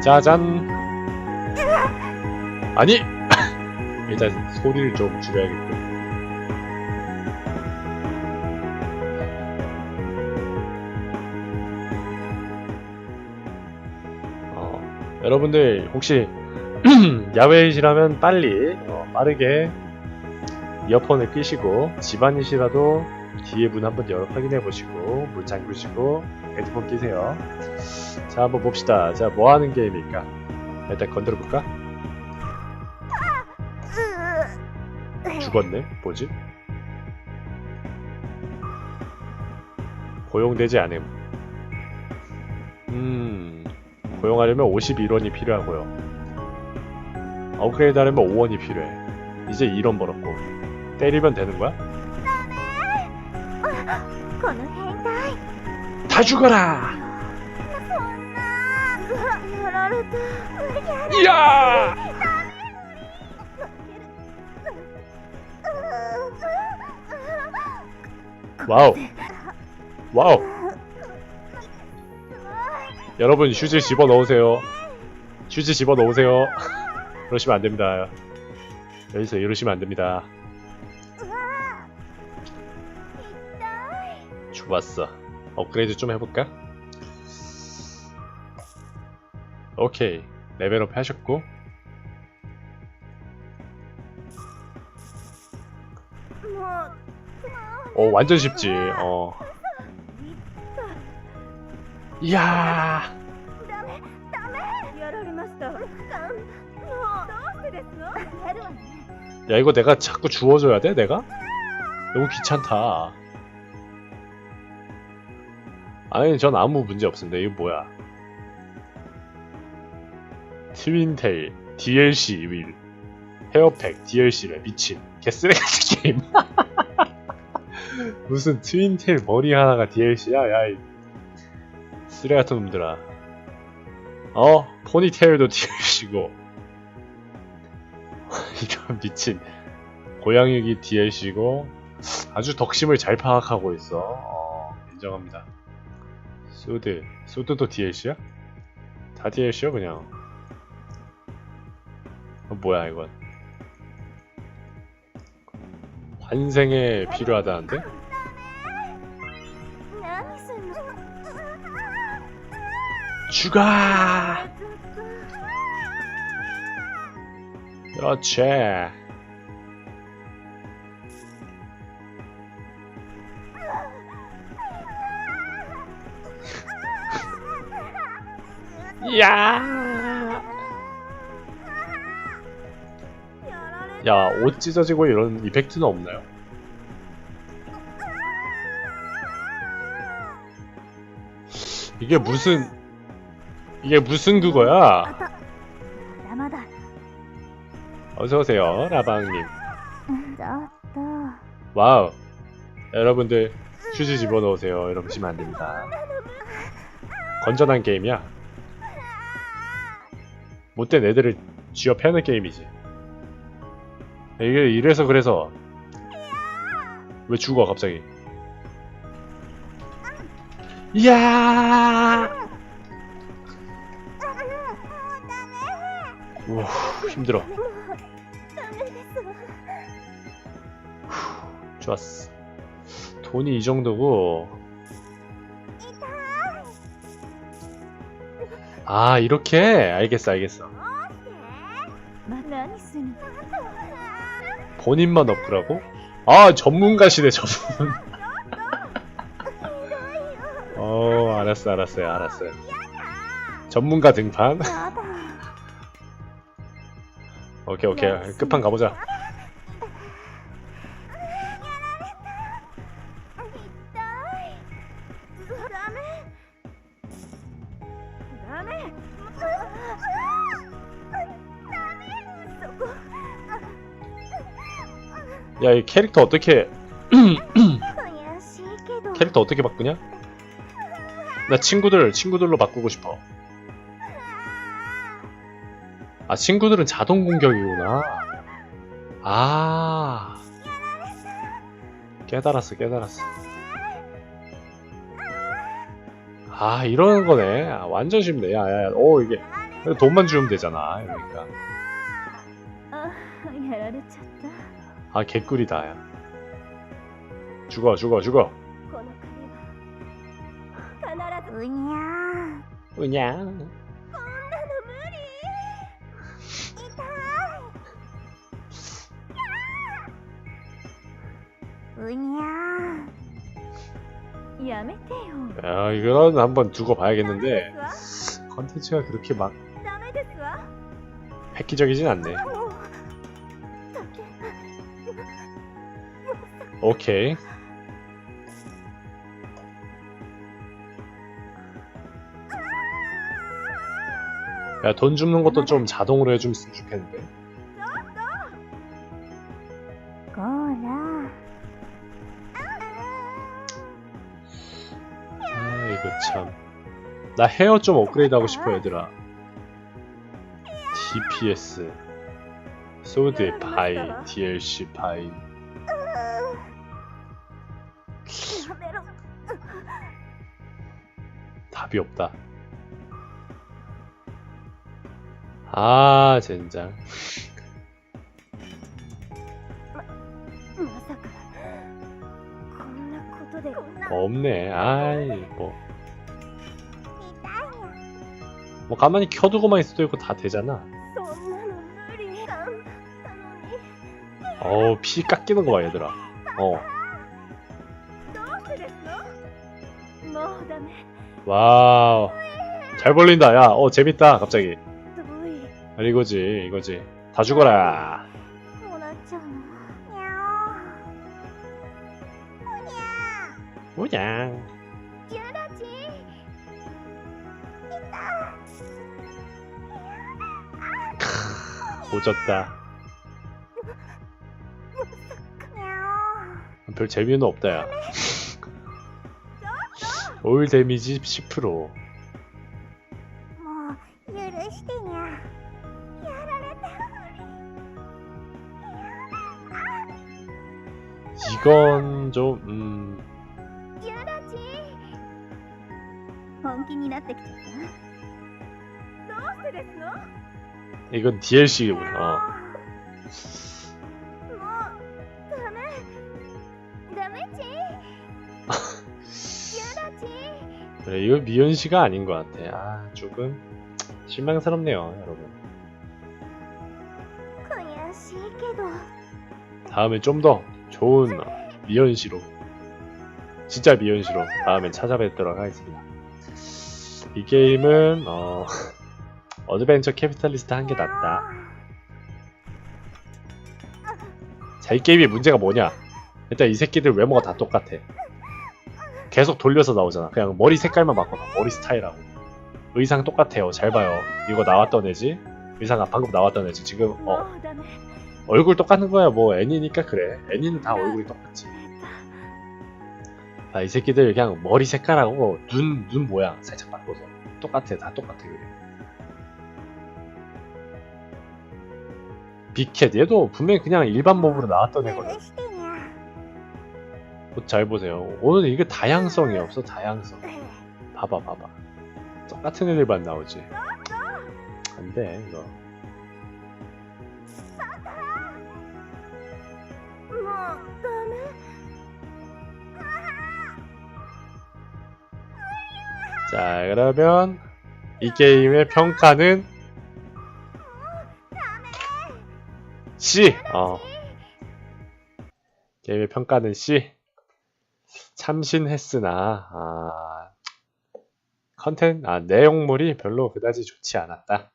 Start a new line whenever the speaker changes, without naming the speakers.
짜잔. 아니 일단 소리를 좀 줄여야겠군. 어, 여러분들 혹시 야외이시라면 빨리 어, 빠르게 이어폰을 끼시고 집안이시라도 뒤에 문 한번 열어 확인해 보시고 문 잠그시고 헤드폰 끼세요. 자 한번 봅시다. 자 뭐 하는 게임일까? 일단 건드려 볼까? 죽었네. 뭐지? 고용되지 않음. 음 고용하려면 51원이 필요하고요. 업그레이드 하려면 5원이 필요해. 이제 1원 벌었고 때리면 되는 거야?
この変態
다 죽어라!
そんなやられたやら
이야! 와우. 와우. 여러분 휴지 집어 넣으세요. 휴지 집어 넣으세요. 그러시면 안 됩니다. 여기서 이러시면 안 됩니다. 왔어. 업그레이드 좀 해볼까? 오케이. 레벨업 하셨고. 어 완전 쉽지. 어. 이야. 야 이거 내가 자꾸 주워줘야 돼 내가? 너무 귀찮다. 아니, 전 아무 문제 없습니다. 이거 뭐야? 트윈테일, DLC 윌, 헤어팩, DLC래, 미친. 개쓰레기 게임. 무슨 트윈테일 머리 하나가 DLC야? 야, 이 쓰레 같은 놈들아. 어? 포니테일도 DLC고. 이런 미친. 고양이기 DLC고 아주 덕심을 잘 파악하고 있어. 어, 인정합니다. 소드 소드도 DLC야? 다 DLC야 그냥 어, 뭐야 이건 환생에 필요하다는데? 죽어! 여체 야. 야, 옷 찢어지고 이런 이펙트는 없나요? 이게 무슨 이게 무슨 그거야? 어서 오세요, 라방님. 와우. 여러분들 휴지 집어넣으세요. 이러시면 안 됩니다. 건전한 게임이야. 못된 애들을 쥐어 패는 게임이지. 이게 이래서 그래서 왜 죽어 갑자기? 이야! 우 힘들어. 좋았어. 돈이 이 정도고 아 이렇게? 알겠어 알겠어. 본인만 업그라고? 아 전문가시네 전문. 어 알았어 알았어요 알았어요. 전문가 등판?
아,
오케이 오케이. 끝판 가보자. 야, 이 캐릭터 어떻게 캐릭터 어떻게 바꾸냐? 나 친구들, 친구들로 바꾸고 싶어. 아, 친구들은 자동 공격이구나. 아. 깨달았어, 깨달았어. 아, 이러는 거네. 아, 완전 쉽네. 야, 야, 야. 오, 이게. 돈만 주면 되잖아. 그러니까. 아 개꿀이다. 야. 죽어 죽어 죽어. 으냐으냐야. 이거는 한번 두고 봐야겠는데. 컨텐츠가 그렇게 막 획기적이진 않네. 오케이. 야 돈 줍는 것도 좀 자동으로 해주면 좋겠는데. 아 이거 참. 나 헤어 좀 업그레이드 하고 싶어 얘들아. DPS. 소드 파이, DLC 파이.
내려.
답이 없다. 아, 젠장. 없네. 아이, 뭐. 뭐, 가만히 켜두고만 있어도 이거 다 되잖아. 어우, 피 깎이는 거 봐, 얘들아. 어. 와우 잘 벌린다 야어 재밌다 갑자기 아, 이거지 이거지 다 죽어라 뭐냐 오졌다 별 재미는 없다 야 올 데미지 10% 이건 좀 음. 이건 DLC구나. 어. 그래, 이거 미연 씨가 아닌 것 같아. 아, 조금 실망스럽네요, 여러분. 다음에 좀 더 좋은 미연 씨로, 진짜 미연 씨로 다음에 찾아뵙도록 하겠습니다. 이 게임은 어, 어드벤처 캐피탈리스트 한 게 낫다. 자, 이 게임이 문제가 뭐냐? 일단 이 새끼들 외모가 다 똑같아. 계속 돌려서 나오잖아. 그냥 머리 색깔만 바꿔서 머리 스타일하고. 의상 똑같아요. 잘 봐요. 이거 나왔던 애지? 의상 방금 나왔던 애지. 지금 어. 얼굴 똑같은 거야. 뭐 애니니까 그래. 애니는 다 얼굴이 똑같지. 아 이 새끼들 그냥 머리 색깔하고 뭐 눈, 눈 모양 살짝 바꿔서. 똑같아. 다 똑같아 그래. 빅캣. 얘도 분명히 그냥 일반 몸으로 나왔던 애거든. 잘 보세요. 오늘 이게 다양성이 네. 없어, 다양성. 네. 봐봐, 봐봐. 똑같은 애들만 나오지. 어? 안 돼, 이거. 자, 그러면 이 게임의 평가는 C! 어. 어. 게임의 평가는 C. 참신했으나 아, 컨텐 아, 내용물이 별로 그다지 좋지 않았다.